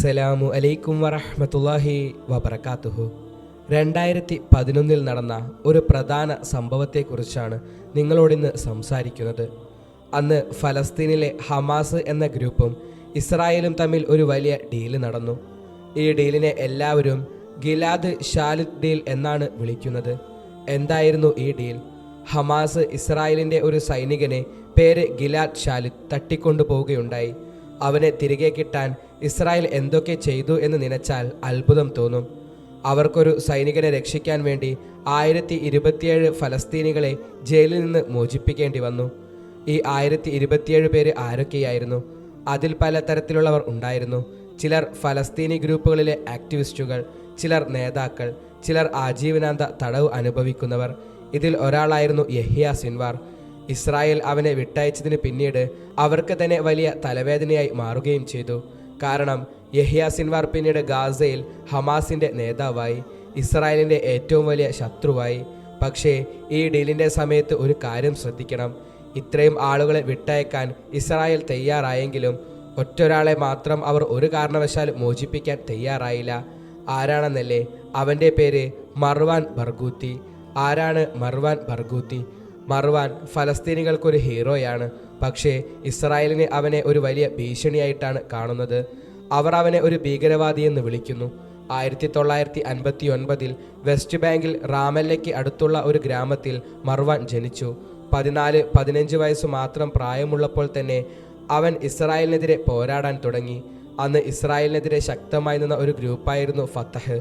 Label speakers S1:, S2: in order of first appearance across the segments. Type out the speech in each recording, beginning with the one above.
S1: അസ്സലാമു അലൈക്കും വറഹ്മത്തുള്ളാഹി വബറകാതുഹു രണ്ടായിരത്തി പതിനൊന്നിൽ നടന്ന ഒരു പ്രധാന സംഭവത്തെക്കുറിച്ചാണ് നിങ്ങളോടിന്ന് സംസാരിക്കുന്നത്. അന്ന് ഫലസ്തീനിലെ ഹമാസ് എന്ന ഗ്രൂപ്പും ഇസ്രായേലും തമ്മിൽ ഒരു വലിയ ഡീൽ നടന്നു. ഈ ഡീലിനെ എല്ലാവരും ഗിലാദ് ഷാലിദ് ഡീൽ എന്നാണ് വിളിക്കുന്നത്. എന്തായിരുന്നു ഈ ഡീൽ? ഹമാസ് ഇസ്രായേലിന്റെ ഒരു സൈനികനെ പേര് ഗിലാദ് ഷാലിദ് തട്ടിക്കൊണ്ടു പോവുകയുണ്ടായി അവനെ തിരികെ കിട്ടാൻ ഇസ്രായേൽ എന്തൊക്കെ ചെയ്തു എന്ന് നനച്ചാൽ അത്ഭുതം തോന്നും. അവർക്കൊരു സൈനികനെ രക്ഷിക്കാൻ വേണ്ടി ആയിരത്തി ഇരുപത്തിയേഴ് ഫലസ്തീനികളെ ജയിലിൽ നിന്ന് മോചിപ്പിക്കേണ്ടി വന്നു. ഈ ആയിരത്തി ഇരുപത്തിയേഴ് പേര് ആരൊക്കെയായിരുന്നു? അതിൽ പലതരത്തിലുള്ളവർ ഉണ്ടായിരുന്നു. ചിലർ ഫലസ്തീനി ഗ്രൂപ്പുകളിലെ ആക്ടിവിസ്റ്റുകൾ ചിലർ നേതാക്കൾ ചിലർ ആജീവനാന്ത തടവ് അനുഭവിക്കുന്നവർ. ഇതിൽ ഒരാളായിരുന്നു യഹിയ സിൻവാർ. ഇസ്രായേൽ അവനെ വിട്ടയച്ചതിന് പിന്നീട് അവർക്ക് തന്നെ വലിയ തലവേദനയായി മാറുകയും ചെയ്തു. കാരണം യഹിയ സിൻവാർ പിന്നീട് ഗാസയിൽ ഹമാസിന്റെ നേതാവായി ഇസ്രായേലിന്റെ ഏറ്റവും വലിയ ശത്രുവായി. പക്ഷേ ഈ ഡീലിന്റെ സമയത്ത് ഒരു കാര്യം ശ്രദ്ധിക്കണം. ഇത്രയും ആളുകളെ വിട്ടയക്കാൻ ഇസ്രായേൽ തയ്യാറായെങ്കിലും ഒറ്റൊരാളെ മാത്രം അവർ ഒരു കാരണവശാലും മോചിപ്പിക്കാൻ തയ്യാറായില്ല. ആരാണെന്നല്ലേ? അവന്റെ പേര് മർവാൻ ബർഗൂത്തി. ആരാണ് മർവാൻ ബർഗൂത്തി? മർവാൻ ഫലസ്തീനികൾക്കൊരു ഹീറോയാണ്. പക്ഷേ ഇസ്രായേലിന് അവനെ ഒരു വലിയ ഭീഷണിയായിട്ടാണ് കാണുന്നത്. അവർ അവനെ ഒരു ഭീകരവാദി എന്ന് വിളിക്കുന്നു. ആയിരത്തി തൊള്ളായിരത്തി അൻപത്തി ഒൻപതിൽ വെസ്റ്റ് ബാങ്കിൽ റാമല്ലയ്ക്ക് അടുത്തുള്ള ഒരു ഗ്രാമത്തിൽ മർവാൻ ജനിച്ചു. പതിനാല് പതിനഞ്ച് വയസ്സ് മാത്രം പ്രായമുള്ളപ്പോൾ തന്നെ അവൻ ഇസ്രായേലിനെതിരെ പോരാടാൻ തുടങ്ങി. അന്ന് ഇസ്രായേലിനെതിരെ ശക്തമായി നിന്ന ഒരു ഗ്രൂപ്പായിരുന്നു ഫത്തഹ്.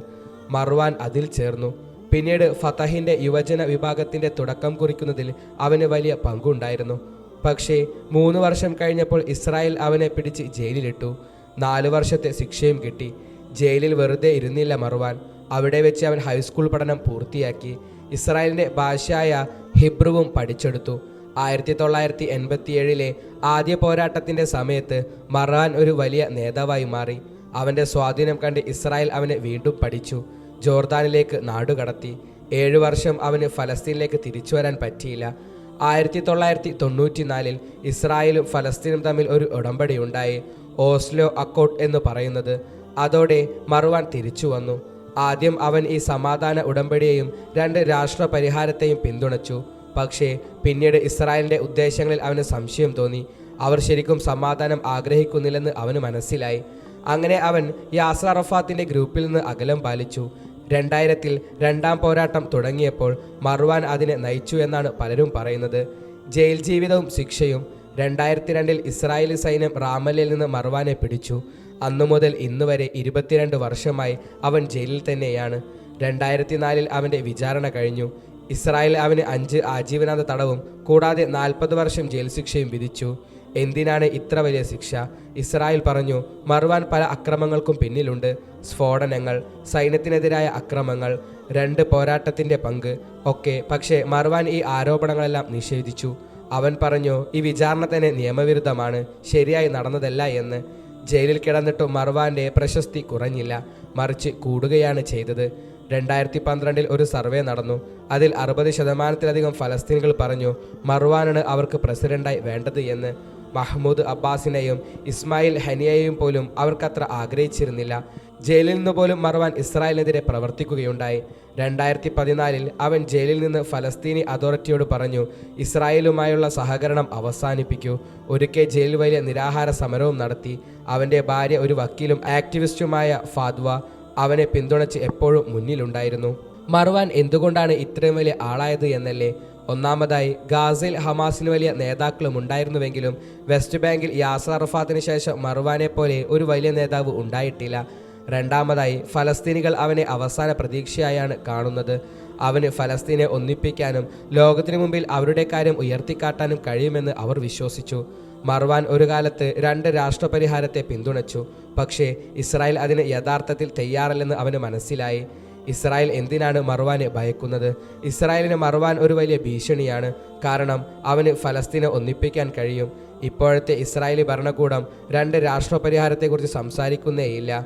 S1: മർവാൻ അതിൽ ചേർന്നു. പിന്നീട് ഫതഹിന്റെ യുവജന വിഭാഗത്തിന്റെ തുടക്കം കുറിക്കുന്നതിൽ അവന് വലിയ പങ്കുണ്ടായിരുന്നു. പക്ഷേ മൂന്ന് വർഷം കഴിഞ്ഞപ്പോൾ ഇസ്രായേൽ അവനെ പിടിച്ച് ജയിലിലിട്ടു. നാല് വർഷത്തെ ശിക്ഷയും കിട്ടി. ജയിലിൽ വെറുതെ ഇരുന്നില്ല മറുവാൻ. അവിടെ വെച്ച് അവൻ ഹൈസ്കൂൾ പഠനം പൂർത്തിയാക്കി. ഇസ്രായേലിന്റെ ഭാഷയായ ഹിബ്രുവും പഠിച്ചെടുത്തു. ആയിരത്തി തൊള്ളായിരത്തി എൺപത്തിയേഴിലെ ആദ്യ പോരാട്ടത്തിന്റെ സമയത്ത് മറാൻ ഒരു വലിയ നേതാവായി മാറി. അവന്റെ സ്വാധീനം കണ്ട് ഇസ്രായേൽ അവനെ വീണ്ടും പഠിച്ചു. ജോർദാനിലേക്ക് നാടുകടത്തി. ഏഴു വർഷം അവന് ഫലസ്തീനിലേക്ക് തിരിച്ചു വരാൻ പറ്റിയില്ല. ആയിരത്തി തൊള്ളായിരത്തി തൊണ്ണൂറ്റിനാലിൽ ഇസ്രായേലും ഫലസ്തീനും തമ്മിൽ ഒരു ഉടമ്പടി ഉണ്ടായി ഓസ്ലോ അക്കോട്ട് എന്ന് പറയുന്നത്. അതോടെ മറുവാൻ തിരിച്ചു വന്നു. ആദ്യം അവൻ ഈ സമാധാന ഉടമ്പടിയെയും രണ്ട് രാഷ്ട്ര പരിഹാരത്തെയും പിന്തുണച്ചു. പക്ഷേ പിന്നീട് ഇസ്രായേലിന്റെ ഉദ്ദേശങ്ങളിൽ അവന് സംശയം തോന്നി. അവർ ശരിക്കും സമാധാനം ആഗ്രഹിക്കുന്നില്ലെന്ന് അവന് മനസ്സിലായി. അങ്ങനെ അവൻ യാസർ അറഫാത്തിന്റെ ഗ്രൂപ്പിൽ നിന്ന് അകലം പാലിച്ചു. രണ്ടായിരത്തിൽ രണ്ടാം പോരാട്ടം തുടങ്ങിയപ്പോൾ മർവാൻ അതിനെ നയിച്ചു എന്നാണ് പലരും പറയുന്നത്. ജയിൽ ജീവിതവും ശിക്ഷയും രണ്ടായിരത്തി രണ്ടിൽ ഇസ്രായേലി സൈന്യം റാമലിൽ നിന്ന് മർവാനെ പിടിച്ചു. അന്നു മുതൽ ഇന്ന് വരെ ഇരുപത്തിരണ്ട് വർഷമായി അവൻ ജയിലിൽ തന്നെയാണ്. രണ്ടായിരത്തി നാലിൽ അവന്റെ വിചാരണ കഴിഞ്ഞു. ഇസ്രായേൽ അവന് അഞ്ച് ആജീവനാന്ത തടവും കൂടാതെ നാൽപ്പത് വർഷം ജയിൽ ശിക്ഷയും വിധിച്ചു. എന്തിനാണ് ഇത്ര വലിയ ശിക്ഷ? ഇസ്രായേൽ പറഞ്ഞു മറുവാൻ പല അക്രമങ്ങൾക്കും പിന്നിലുണ്ട്. സ്ഫോടനങ്ങൾ സൈന്യത്തിനെതിരായ അക്രമങ്ങൾ രണ്ട് പോരാട്ടത്തിന്റെ പങ്ക് ഒക്കെ പക്ഷേ മറുവാൻ ഈ ആരോപണങ്ങളെല്ലാം നിഷേധിച്ചു. അവൻ പറഞ്ഞു ഈ വിചാരണ തന്നെ നിയമവിരുദ്ധമാണ്. ശരിയായി നടന്നതല്ല എന്ന്. ജയിലിൽ കിടന്നിട്ടും മർവാന്റെ പ്രശസ്തി കുറഞ്ഞില്ല. മറിച്ച് കൂടുകയാണ് ചെയ്തത്. രണ്ടായിരത്തി പന്ത്രണ്ടിൽ ഒരു സർവേ നടന്നു. അതിൽ അറുപത് ശതമാനത്തിലധികം ഫലസ്തീനുകൾ പറഞ്ഞു മർവാനാണ് അവർക്ക് പ്രസിഡന്റായി വേണ്ടത് എന്ന്. മഹ്മൂദ് അബ്ബാസിനെയും ഇസ്മായിൽ ഹനിയയെയും പോലും അവർക്കത്ര ആഗ്രഹിച്ചിരുന്നില്ല. ജയിലിൽ നിന്ന് പോലും മർവാൻ ഇസ്രായേലിനെതിരെ പ്രവർത്തിക്കുകയുണ്ടായി. രണ്ടായിരത്തി പതിനാലിൽ അവൻ ജയിലിൽ നിന്ന് ഫലസ്തീനി അതോറിറ്റിയോട് പറഞ്ഞു ഇസ്രായേലുമായുള്ള സഹകരണം അവസാനിപ്പിക്കൂ. ഒരുക്കെ ജയിലിൽ വലിയ നിരാഹാര സമരവും നടത്തി. അവന്റെ ഭാര്യ ഒരു വക്കീലും ആക്ടിവിസ്റ്റുമായ ഫാദ്വ അവനെ പിന്തുണച്ച് എപ്പോഴും മുന്നിലുണ്ടായിരുന്നു. മർവാൻ എന്തുകൊണ്ടാണ് ഇത്രയും വലിയ ആളായത് എന്നല്ലേ? ഒന്നാമതായി ഗാസയിൽ ഹമാസിന് വലിയ നേതാക്കളും ഉണ്ടായിരുന്നുവെങ്കിലും വെസ്റ്റ് ബാങ്കിൽ യാസർ അറഫാത്തിന് ശേഷം മർവാനെ പോലെ ഒരു വലിയ നേതാവ് ഉണ്ടായിട്ടില്ല. രണ്ടാമതായി ഫലസ്തീനികൾ അവനെ അവസാന പ്രതീക്ഷയായാണ് കാണുന്നത്. അവന് ഫലസ്തീനെ ഒന്നിപ്പിക്കാനും ലോകത്തിനു മുമ്പിൽ അവരുടെ കാര്യം ഉയർത്തിക്കാട്ടാനും കഴിയുമെന്ന് അവർ വിശ്വസിച്ചു. മർവാൻ ഒരു കാലത്ത് രണ്ട് രാഷ്ട്രപരിഹാരത്തെ പിന്തുണച്ചു. പക്ഷേ ഇസ്രായേൽ അതിന് യഥാർത്ഥത്തിൽ തയ്യാറല്ലെന്ന് അവന് മനസ്സിലായി. ഇസ്രായേൽ എന്തിനാണ് മറുവാനെ ഭയക്കുന്നത്? ഇസ്രായേലിന് മറുവാൻ ഒരു വലിയ ഭീഷണിയാണ്. കാരണം അവന് ഫലസ്തീനെ ഒന്നിപ്പിക്കാൻ കഴിയും. ഇപ്പോഴത്തെ ഇസ്രായേലി ഭരണകൂടം രണ്ട് രാഷ്ട്രപരിഹാരത്തെക്കുറിച്ച് സംസാരിക്കുന്നേയില്ല.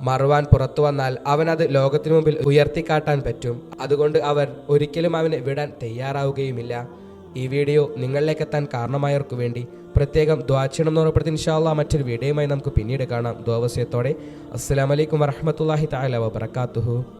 S1: മറുവാൻ പുറത്തു വന്നാൽ അവൻ അത് ലോകത്തിനു മുമ്പിൽ ഉയർത്തിക്കാട്ടാൻ പറ്റും. അതുകൊണ്ട് അവർ ഒരിക്കലും അവനെ വിടാൻ തയ്യാറാവുകയുമില്ല. ഈ വീഡിയോ നിങ്ങളിലേക്കെത്താൻ കാരണമായവർക്ക് വേണ്ടി പ്രത്യേകം ദ്വാചണം എന്ന് ഉറപ്പെടുത്തി ഇൻഷാല്ല മറ്റൊരു വീഡിയോയുമായി നമുക്ക് പിന്നീട് കാണാം. ദ്വാവസ്യത്തോടെ വലൈക്കും വറഹമത്തല്ലാഹി താല വബർക്കാത്തുഹു